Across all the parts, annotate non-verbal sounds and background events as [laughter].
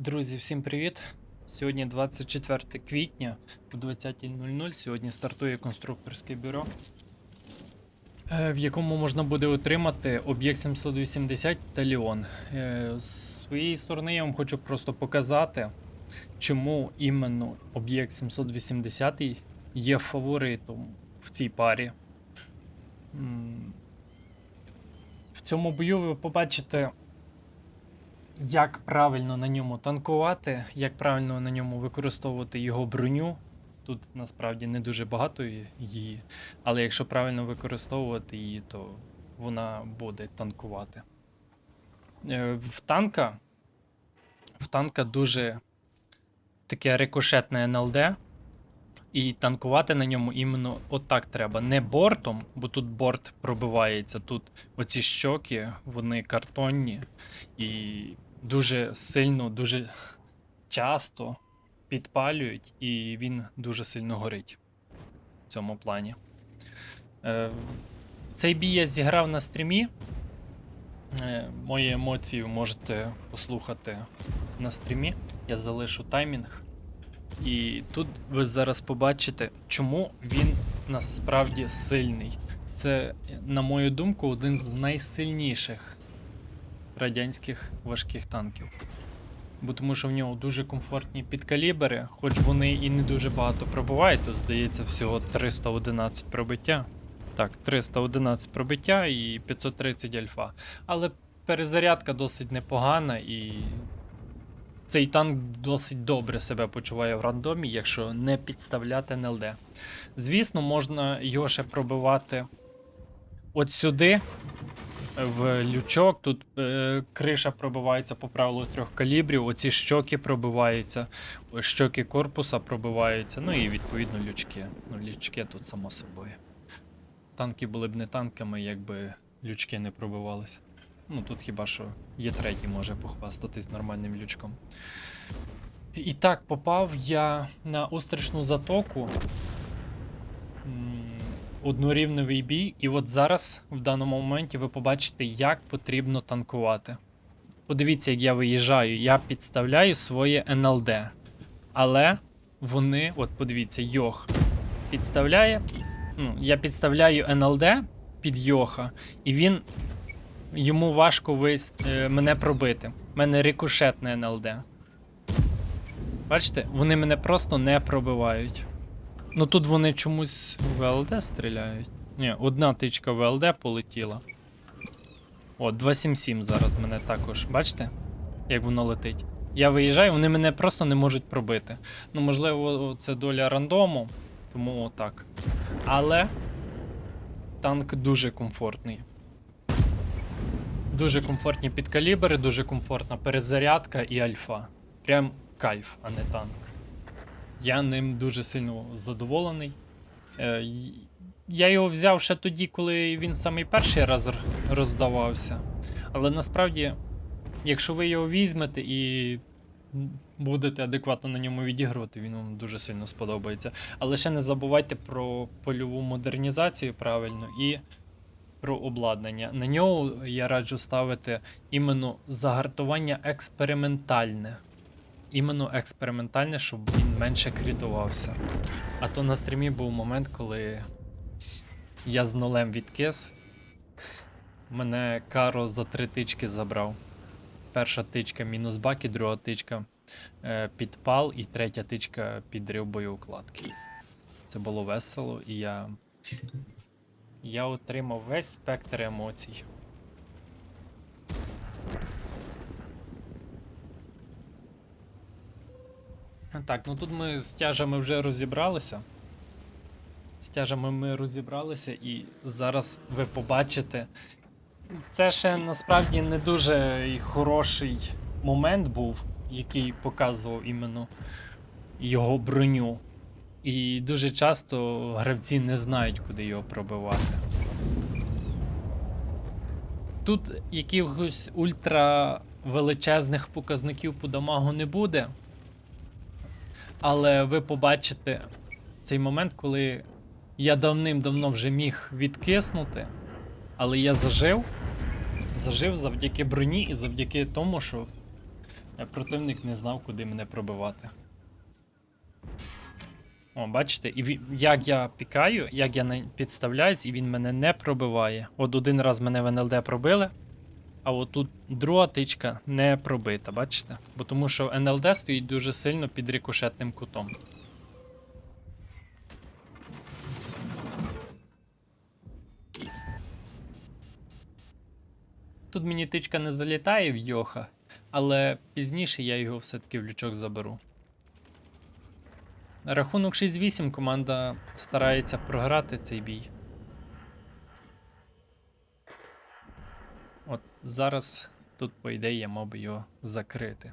Друзі, всім привіт! Сьогодні 24 квітня о 20.00. Сьогодні стартує конструкторське бюро, е, в якому можна буде отримати об'єкт 780 та Ліон. Е, З своєї сторони я вам хочу просто показати, чому іменно об'єкт 780 є фаворитом в цій парі. В цьому бою ви побачите як правильно на ньому танкувати, як правильно на ньому використовувати його броню. Тут насправді не дуже багато її, але якщо правильно використовувати її, то вона буде танкувати. Е, В танка, в танка дуже таке рикошетне НЛД, і танкувати на ньому іменно отак треба. Не бортом, бо тут борт пробивається. Тут оці щоки, вони картонні і дуже сильно, дуже часто підпалюють, і він дуже сильно горить в цьому плані. Е, цей бій я зіграв на стрімі. Е, мої емоції можете послухати на стрімі. Я залишу таймінг. І тут ви зараз побачите, чому він насправді сильний. Це, на мою думку, один з найсильніших радянських важких танків. Бо тому що в нього дуже комфортні підкалібри, хоч вони і не дуже багато пробивають, тут здається всього 311 пробиття. Так, 311 пробиття і 530 альфа. Але перезарядка досить непогана і цей танк досить добре себе почуває в рандомі, якщо не підставляти НЛД. Звісно, можна його ще пробивати от сюди, в лючок. Тут е, криша пробивається по правилу трьох калібрів. Оці щоки пробиваються, щоки корпуса пробиваються. Ну і відповідно лючки. Ну, лючки тут само собою. Танки були б не танками, якби лючки не пробивалися. Ну тут хіба що є третій може похвастатись нормальним лючком. І так, попав я на остришну затоку. Однорівневий бій, і от зараз, в даному моменті, ви побачите, як потрібно танкувати. Подивіться, як я виїжджаю, я підставляю своє НЛД. Але вони, от подивіться, Йох підставляє. Ну, я підставляю НЛД під Йоха, і він. Йому важко вис... е, мене пробити. У мене рикошетне НЛД. Бачите, вони мене просто не пробивають. Ну тут вони чомусь ВЛД стріляють. Ні, одна тичка ВЛД полетіла. О, 277 зараз мене також. Бачите? Як воно летить. Я виїжджаю, вони мене просто не можуть пробити. Ну, можливо, це доля рандому, тому отак. Але танк дуже комфортний. Дуже комфортні підкалібри, дуже комфортна перезарядка і альфа. Прям кайф, а не танк. Я ним дуже сильно задоволений. Е, я його взяв ще тоді, коли він самий перший раз роздавався. Але насправді, якщо ви його візьмете і будете адекватно на ньому відігрувати, він вам дуже сильно сподобається. Але ще не забувайте про польову модернізацію правильно і про обладнання. На нього я раджу ставити іменно загартування експериментальне іменно експериментальне, щоб він менше крітувався. А то на стрімі був момент, коли я з нулем відкис. Мене Каро за три тички забрав. Перша тичка мінус баки, друга тичка е, підпал, і третя тичка підрив боєукладки. Це було весело, і я. Я отримав весь спектр емоцій. Так, ну тут ми з тяжами вже розібралися. З тяжами ми розібралися, і зараз ви побачите. Це ще насправді не дуже хороший момент був, який показував іменно його броню. І дуже часто гравці не знають, куди його пробивати. Тут якихось ультра величезних показників по дамагу не буде. Але ви побачите цей момент, коли я давним-давно вже міг відкиснути, але я зажив. Зажив завдяки броні і завдяки тому, що Противник не знав, куди мене пробивати. О, бачите, і як я пікаю, як я на- підставляюсь, і він мене не пробиває. От один раз мене в НЛД пробили, а от тут друга тичка не пробита, бачите? Бо тому що НЛД стоїть дуже сильно під рикошетним кутом. Тут мені тичка не залітає в Йоха, але пізніше я його все-таки в лючок заберу. Рахунок 6-8 команда старається програти цей бій. От зараз тут, по ідеї, я мав би його закрити.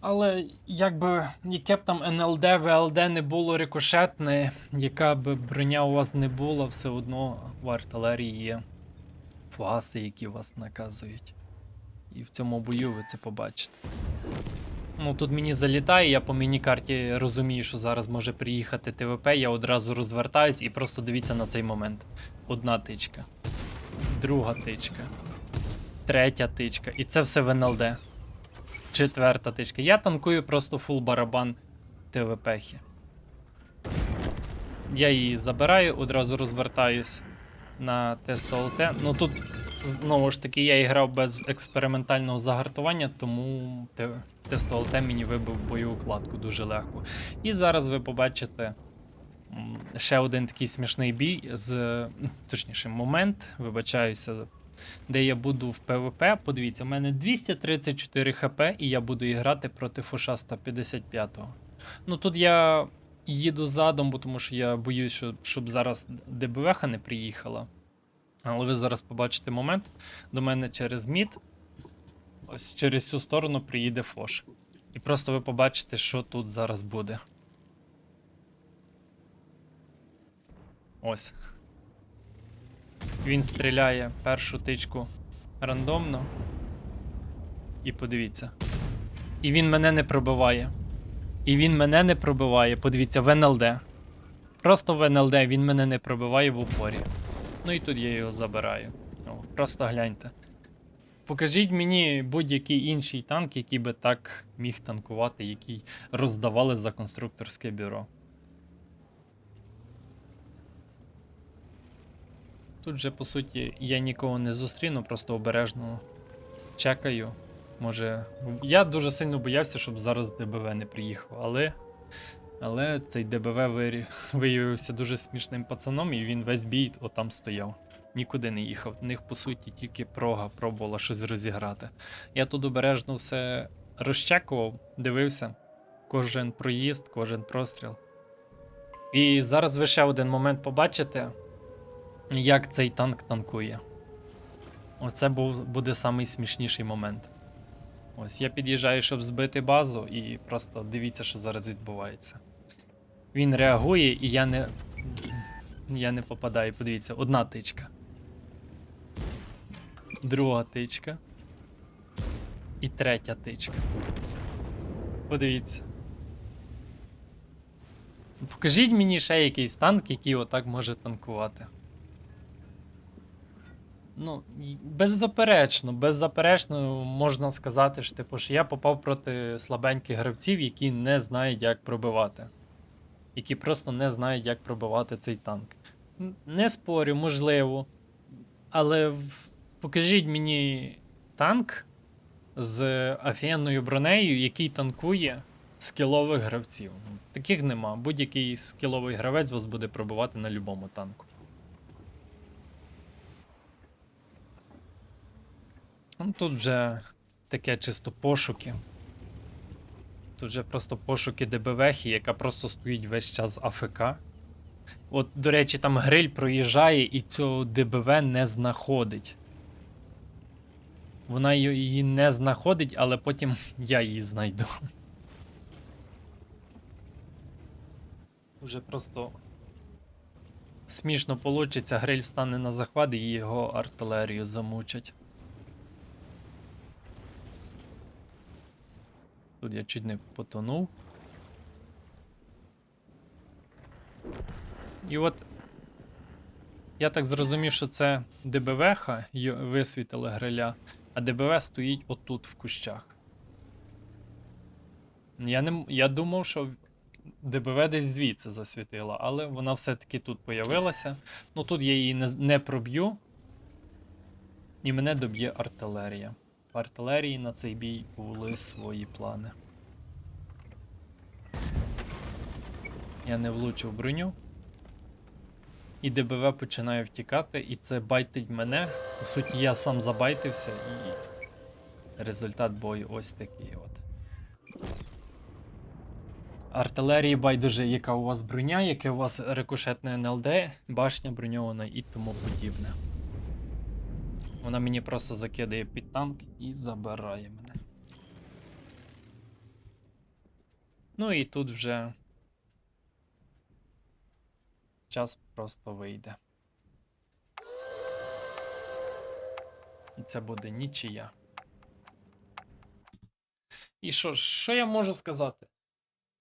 Але якби яке б там НЛД, ВЛД не було рикошетне, яка б броня у вас не була, все одно в артилерії є фугаси, які вас наказують. І в цьому бою ви це побачите. Ну тут мені залітає, я по міні-карті розумію, що зараз може приїхати ТВП, я одразу розвертаюсь і просто дивіться на цей момент. Одна тичка, друга тичка, третя тичка. І це все в НЛД. Четверта тичка. Я танкую просто фул барабан ТВПхи. Я її забираю, одразу розвертаюсь на тест ОЛТ. Ну тут знову ж таки я грав без експериментального загартування, тому ОЛТ мені вибив бойову кладку дуже легко. І зараз ви побачите ще один такий смішний бій з точніше момент, вибачаюся, де я буду в ПВП. Подивіться, у мене 234 хп, і я буду і грати проти Фуша 155-го. Ну тут я їду задом, бо тому що я боюсь, що, щоб зараз ДБВХ не приїхала. Але ви зараз побачите момент. До мене через мід, ось через цю сторону приїде Фош. І просто ви побачите, що тут зараз буде. Ось. Він стріляє першу тичку рандомно. І подивіться. І він мене не пробиває. І він мене не пробиває. Подивіться, в НЛД. Просто в НЛД він мене не пробиває в упорі. Ну і тут я його забираю. О, просто гляньте. Покажіть мені будь-який інший танк, який би так міг танкувати, який роздавали за конструкторське бюро. Тут же, по суті, я нікого не зустріну, просто обережно чекаю. Може. Я дуже сильно боявся, щоб зараз ДБВ не приїхав, але. Але цей ДБВ виявився дуже смішним пацаном, і він весь бій отам стояв. Нікуди не їхав. В них, по суті, тільки прога пробувала щось розіграти. Я тут обережно все розчекував, дивився. Кожен проїзд, кожен простріл. І зараз ви ще один момент побачите, як цей танк танкує. Оце був, буде самий смішніший момент. Ось я під'їжджаю, щоб збити базу, і просто дивіться, що зараз відбувається. Він реагує, і я не. Я не попадаю. Подивіться, одна тичка. Друга тичка. І третя тичка. Подивіться. Покажіть мені ще якийсь танк, який отак може танкувати. Ну, беззаперечно, беззаперечно можна сказати, що, типу, що я попав проти слабеньких гравців, які не знають, як пробивати. Які просто не знають, як пробивати цей танк. Не спорю, можливо. Але в... покажіть мені танк з офігенною бронею, який танкує скілових гравців. Таких нема. Будь-який скіловий гравець вас буде пробивати на будь-якому танку. Ну, тут вже таке чисто пошуки. Тут вже просто пошуки ДБВХи, яка просто стоїть весь час АФК. От, до речі, там гриль проїжджає і цього ДБВ не знаходить. Вона її не знаходить, але потім [laughs] я її знайду. Вже просто смішно получиться, гриль встане на захват і його артилерію замучать. Тут я чуть не потонув. І от я так зрозумів, що це ДБВХ висвітила гриля. А ДБВ стоїть отут в кущах. Я, не, я думав, що ДБВ десь звідси засвітила, але вона все-таки тут появилася. Ну тут я її не, не проб'ю. І мене доб'є артилерія. Артилерії на цей бій були свої плани. Я не влучив броню. І ДБВ починає втікати, і це байтить мене. По суті, я сам забайтився, і результат бою ось такий от. Артилерії байдуже, яка у вас броня, яке у вас рикошетне НЛД, башня броньована і тому подібне. Вона мені просто закидає під танк і забирає мене. Ну і тут вже час просто вийде. І це буде нічия. І що, що я можу сказати?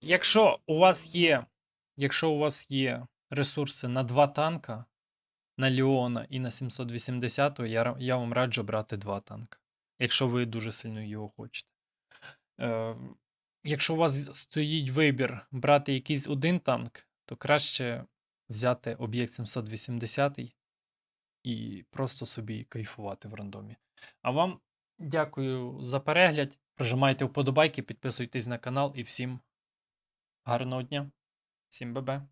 Якщо у вас є, якщо у вас є ресурси на два танка, на Леона і на 780, я, я вам раджу брати два танка, якщо ви дуже сильно його хочете. Е, якщо у вас стоїть вибір брати якийсь один танк, то краще взяти об'єкт 780 і просто собі кайфувати в рандомі. А вам дякую за перегляд. Прожимайте вподобайки, підписуйтесь на канал і всім гарного дня. Всім бебе.